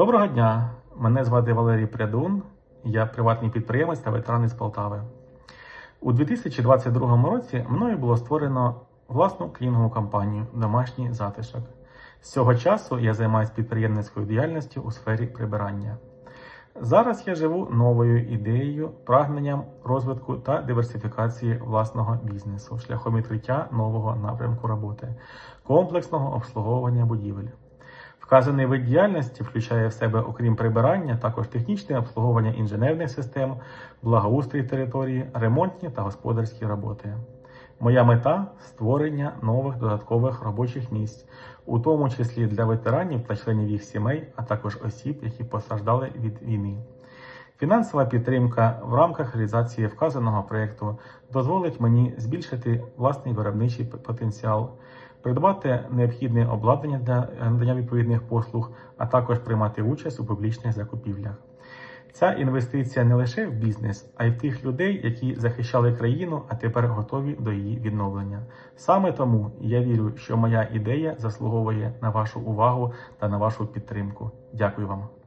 Доброго дня! Мене звати Валерій Прядун, я приватний підприємець та ветеран із Полтави. У 2022 році мною було створено власну клінінгову компанію Домашній затишок. З цього часу я займаюся підприємницькою діяльністю у сфері прибирання. Зараз я живу новою ідеєю, прагненням розвитку та диверсифікації власного бізнесу шляхом відкриття нового напрямку роботи, комплексного обслуговування будівель. Вказаний вид діяльності включає в себе, окрім прибирання, також технічне обслуговування інженерних систем, благоустрій території, ремонтні та господарські роботи. Моя мета створення нових додаткових робочих місць, у тому числі для ветеранів та членів їх сімей, а також осіб, які постраждали від війни. Фінансова підтримка в рамках реалізації вказаного проєкту дозволить мені збільшити власний виробничий потенціал, придбати необхідне обладнання для надання відповідних послуг, а також приймати участь у публічних закупівлях. Ця інвестиція не лише в бізнес, а й в тих людей, які захищали країну, а тепер готові до її відновлення. Саме тому я вірю, що моя ідея заслуговує на вашу увагу та на вашу підтримку. Дякую вам.